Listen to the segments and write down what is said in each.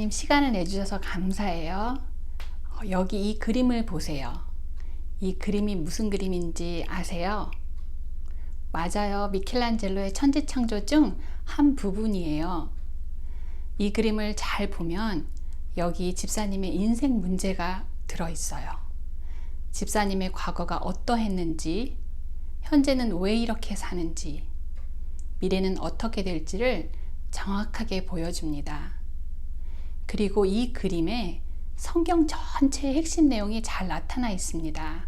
집사님 시간을 내주셔서 감사해요. 어, 여기 이 그림을 보세요. 이 그림이 무슨 그림인지 아세요? 맞아요. 미켈란젤로의 천지창조 중 한 부분이에요. 이 그림을 잘 보면 여기 집사님의 인생 문제가 들어있어요. 집사님의 과거가 어떠했는지, 현재는 왜 이렇게 사는지, 미래는 어떻게 될지를 정확하게 보여줍니다. 그리고 이 그림에 성경 전체의 핵심 내용이 잘 나타나 있습니다.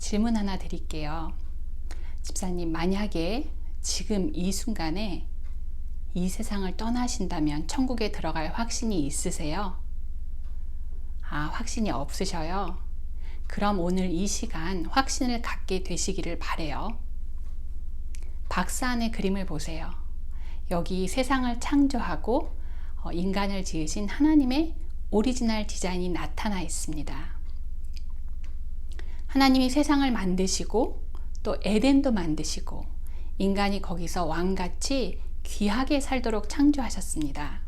질문 하나 드릴게요. 집사님, 만약에 지금 이 순간에 이 세상을 떠나신다면 천국에 들어갈 확신이 있으세요? 아, 확신이 없으셔요? 그럼 오늘 이 시간 확신을 갖게 되시기를 바래요. 박스 안의 그림을 보세요. 여기 세상을 창조하고 어, 인간을 지으신 하나님의 오리지널 디자인이 나타나 있습니다. 하나님이 세상을 만드시고 또 에덴도 만드시고 인간이 거기서 왕같이 귀하게 살도록 창조하셨습니다.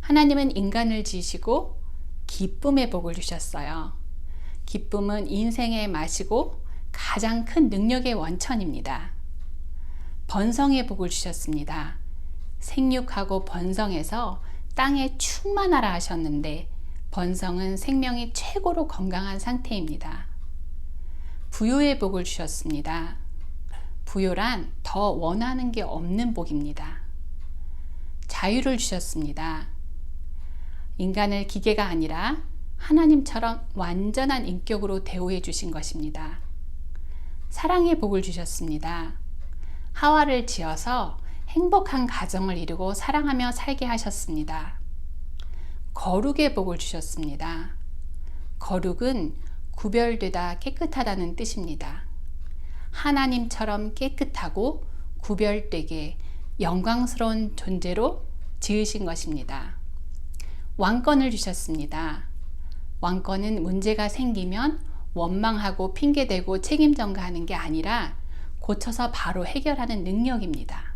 하나님은 인간을 지으시고 기쁨의 복을 주셨어요. 기쁨은 인생의 맛이고 가장 큰 능력의 원천입니다. 번성의 복을 주셨습니다. 생육하고 번성해서 땅에 충만하라 하셨는데 번성은 생명이 최고로 건강한 상태입니다. 부요의 복을 주셨습니다. 부요란 더 원하는 게 없는 복입니다. 자유를 주셨습니다. 인간을 기계가 아니라 하나님처럼 완전한 인격으로 대우해 주신 것입니다. 사랑의 복을 주셨습니다. 하와를 지어서 행복한 가정을 이루고 사랑하며 살게 하셨습니다. 거룩의 복을 주셨습니다. 거룩은 구별되다 깨끗하다는 뜻입니다. 하나님처럼 깨끗하고 구별되게 영광스러운 존재로 지으신 것입니다. 왕권을 주셨습니다. 왕권은 문제가 생기면 원망하고 핑계대고 책임 전가하는 게 아니라 고쳐서 바로 해결하는 능력입니다.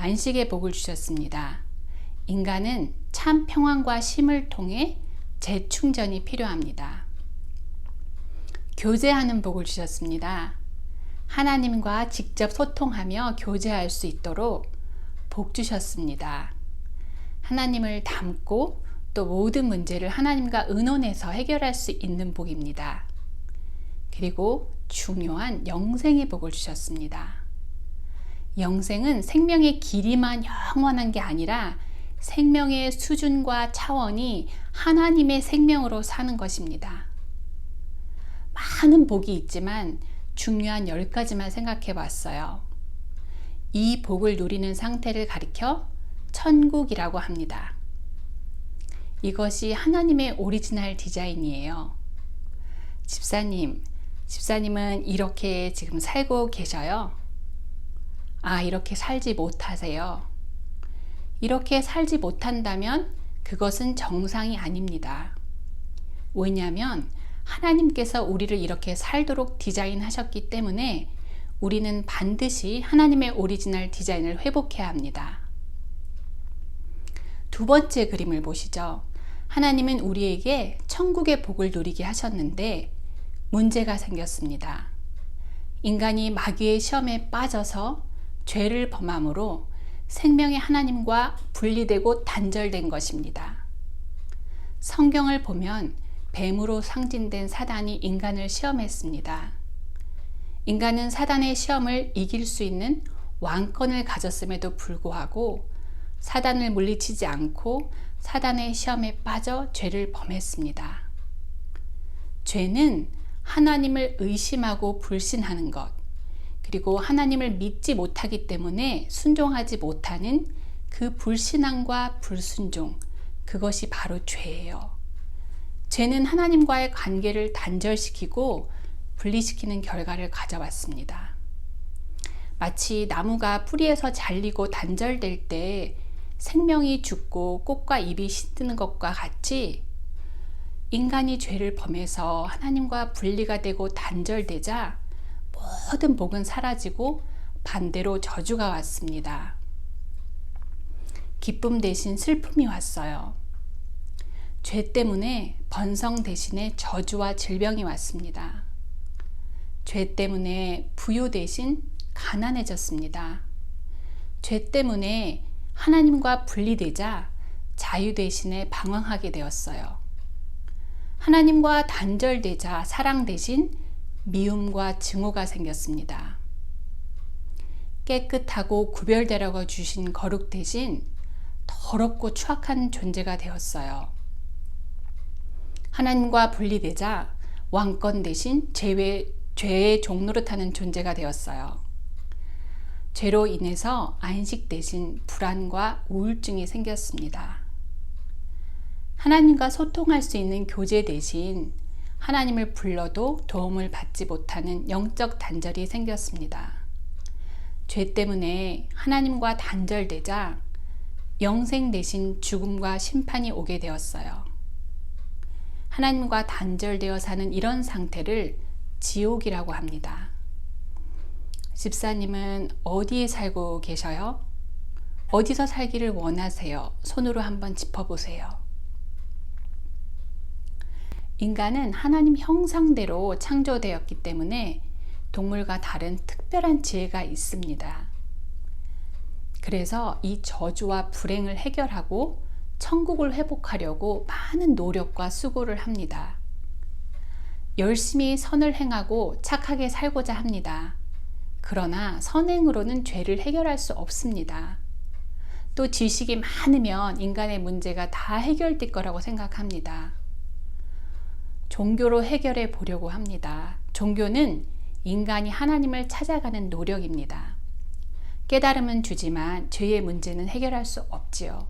안식의 복을 주셨습니다. 인간은 참 평안과 쉼을 통해 재충전이 필요합니다. 교제하는 복을 주셨습니다. 하나님과 직접 소통하며 교제할 수 있도록 복 주셨습니다. 하나님을 닮고 또 모든 문제를 하나님과 의논해서 해결할 수 있는 복입니다. 그리고 중요한 영생의 복을 주셨습니다. 영생은 생명의 길이만 영원한 게 아니라 생명의 수준과 차원이 하나님의 생명으로 사는 것입니다. 많은 복이 있지만 중요한 10가지만 생각해 봤어요. 이 복을 누리는 상태를 가리켜 천국이라고 합니다. 이것이 하나님의 오리지널 디자인이에요. 집사님, 집사님은 이렇게 지금 살고 계셔요? 아, 이렇게 살지 못하세요. 이렇게 살지 못한다면 그것은 정상이 아닙니다. 왜냐하면 하나님께서 우리를 이렇게 살도록 디자인하셨기 때문에 우리는 반드시 하나님의 오리지널 디자인을 회복해야 합니다. 두 번째 그림을 보시죠. 하나님은 우리에게 천국의 복을 누리게 하셨는데 문제가 생겼습니다. 인간이 마귀의 시험에 빠져서 죄를 범함으로 생명의 하나님과 분리되고 단절된 것입니다. 성경을 보면 뱀으로 상징된 사단이 인간을 시험했습니다. 인간은 사단의 시험을 이길 수 있는 왕권을 가졌음에도 불구하고 사단을 물리치지 않고 사단의 시험에 빠져 죄를 범했습니다. 죄는 하나님을 의심하고 불신하는 것, 그리고 하나님을 믿지 못하기 때문에 순종하지 못하는 그 불신앙과 불순종, 그것이 바로 죄예요. 죄는 하나님과의 관계를 단절시키고 분리시키는 결과를 가져왔습니다. 마치 나무가 뿌리에서 잘리고 단절될 때 생명이 죽고 꽃과 잎이 시드는 것과 같이 인간이 죄를 범해서 하나님과 분리가 되고 단절되자 모든 복은 사라지고 반대로 저주가 왔습니다. 기쁨 대신 슬픔이 왔어요. 죄 때문에 번성 대신에 저주와 질병이 왔습니다. 죄 때문에 부유 대신 가난해졌습니다. 죄 때문에 하나님과 분리되자 자유 대신에 방황하게 되었어요. 하나님과 단절되자 사랑 대신 미움과 증오가 생겼습니다. 깨끗하고 구별되라고 주신 거룩 대신 더럽고 추악한 존재가 되었어요. 하나님과 분리되자 왕권 대신 죄의, 죄의 종노릇하는 존재가 되었어요. 죄로 인해서 안식 대신 불안과 우울증이 생겼습니다. 하나님과 소통할 수 있는 교제 대신 하나님을 불러도 도움을 받지 못하는 영적 단절이 생겼습니다. 죄 때문에 하나님과 단절되자 영생 대신 죽음과 심판이 오게 되었어요. 하나님과 단절되어 사는 이런 상태를 지옥이라고 합니다. 집사님은 어디에 살고 계셔요? 어디서 살기를 원하세요? 손으로 한번 짚어보세요. 인간은 하나님 형상대로 창조되었기 때문에 동물과 다른 특별한 지혜가 있습니다. 그래서 이 저주와 불행을 해결하고 천국을 회복하려고 많은 노력과 수고를 합니다. 열심히 선을 행하고 착하게 살고자 합니다. 그러나 선행으로는 죄를 해결할 수 없습니다. 또 지식이 많으면 인간의 문제가 다 해결될 거라고 생각합니다. 종교로 해결해 보려고 합니다. 종교는 인간이 하나님을 찾아가는 노력입니다. 깨달음은 주지만 죄의 문제는 해결할 수 없지요.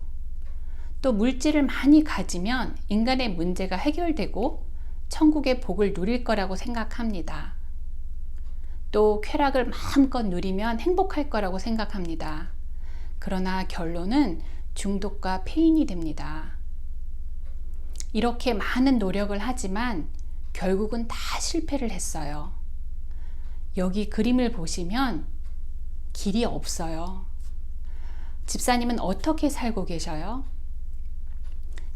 또 물질을 많이 가지면 인간의 문제가 해결되고 천국의 복을 누릴 거라고 생각합니다. 또 쾌락을 마음껏 누리면 행복할 거라고 생각합니다. 그러나 결론은 중독과 폐인이 됩니다. 이렇게 많은 노력을 하지만 결국은 다 실패를 했어요. 여기 그림을 보시면 길이 없어요. 집사님은 어떻게 살고 계셔요?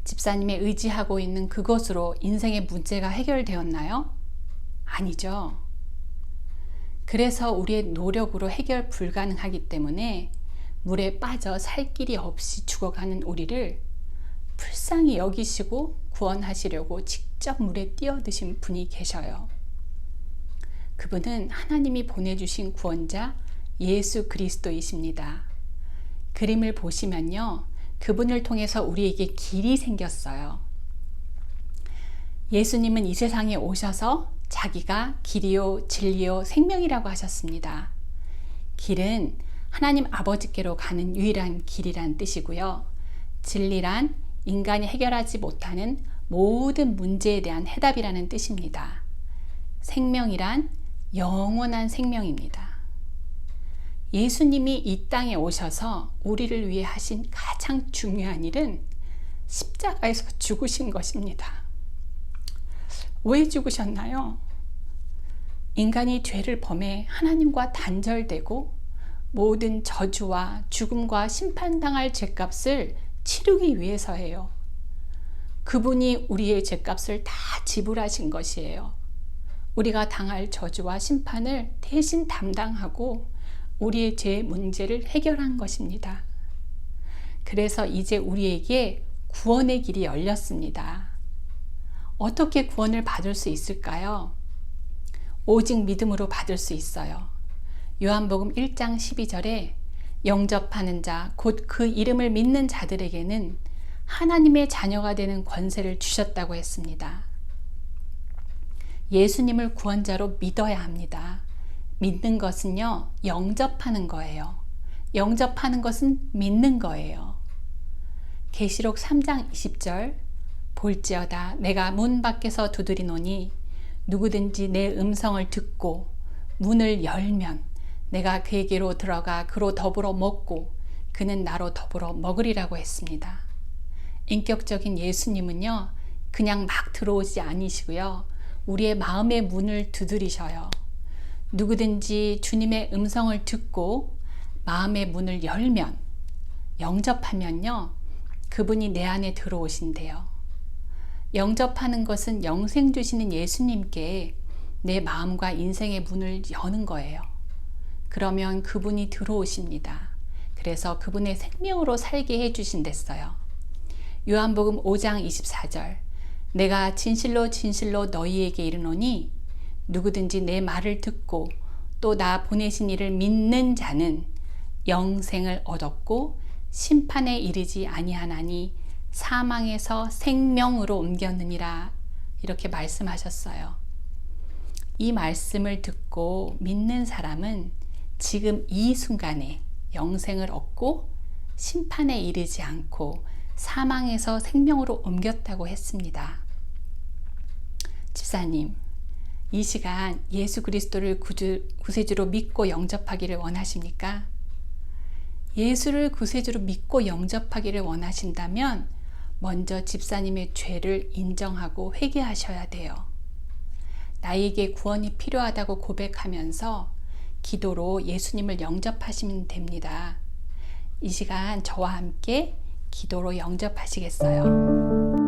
집사님의 의지하고 있는 그것으로 인생의 문제가 해결되었나요? 아니죠. 그래서 우리의 노력으로 해결 불가능하기 때문에 물에 빠져 살 길이 없이 죽어가는 우리를 불쌍히 여기시고 구원하시려고 직접 물에 뛰어드신 분이 계셔요. 그분은 하나님이 보내주신 구원자 예수 그리스도이십니다. 그림을 보시면요. 그분을 통해서 우리에게 길이 생겼어요. 예수님은 이 세상에 오셔서 자기가 길이요, 진리요, 생명이라고 하셨습니다. 길은 하나님 아버지께로 가는 유일한 길이란 뜻이고요. 진리란 인간이 해결하지 못하는 모든 문제에 대한 해답이라는 뜻입니다. 생명이란 영원한 생명입니다. 예수님이 이 땅에 오셔서 우리를 위해 하신 가장 중요한 일은 십자가에서 죽으신 것입니다. 왜 죽으셨나요? 인간이 죄를 범해 하나님과 단절되고 모든 저주와 죽음과 심판당할 죄값을 치르기 위해서예요. 그분이 우리의 죄값을 다 지불하신 것이에요. 우리가 당할 저주와 심판을 대신 담당하고 우리의 죄 문제를 해결한 것입니다. 그래서 이제 우리에게 구원의 길이 열렸습니다. 어떻게 구원을 받을 수 있을까요? 오직 믿음으로 받을 수 있어요. 요한복음 1장 12절에 영접하는 자, 곧 그 이름을 믿는 자들에게는 하나님의 자녀가 되는 권세를 주셨다고 했습니다. 예수님을 구원자로 믿어야 합니다. 믿는 것은요, 영접하는 거예요. 영접하는 것은 믿는 거예요. 계시록 3장 20절 볼지어다 내가 문 밖에서 두드리노니 누구든지 내 음성을 듣고 문을 열면 내가 그에게로 들어가 그로 더불어 먹고 그는 나로 더불어 먹으리라고 했습니다. 인격적인 예수님은요, 그냥 막 들어오지 아니시고요, 우리의 마음의 문을 두드리셔요. 누구든지 주님의 음성을 듣고 마음의 문을 열면 영접하면요. 그분이 내 안에 들어오신대요. 영접하는 것은 영생 주시는 예수님께 내 마음과 인생의 문을 여는 거예요. 그러면 그분이 들어오십니다. 그래서 그분의 생명으로 살게 해주신댔어요. 요한복음 5장 24절. 내가 진실로 진실로 너희에게 이르노니 누구든지 내 말을 듣고 또 나 보내신 이를 믿는 자는 영생을 얻었고 심판에 이르지 아니하나니 사망에서 생명으로 옮겼느니라 이렇게 말씀하셨어요. 이 말씀을 듣고 믿는 사람은 지금 이 순간에 영생을 얻고 심판에 이르지 않고 사망에서 생명으로 옮겼다고 했습니다. 집사님, 이 시간 예수 그리스도를 구주, 구세주로 믿고 영접하기를 원하십니까? 예수를 구세주로 믿고 영접하기를 원하신다면 먼저 집사님의 죄를 인정하고 회개하셔야 돼요. 나에게 구원이 필요하다고 고백하면서 기도로 예수님을 영접하시면 됩니다. 이 시간 저와 함께 기도로 영접하시겠어요?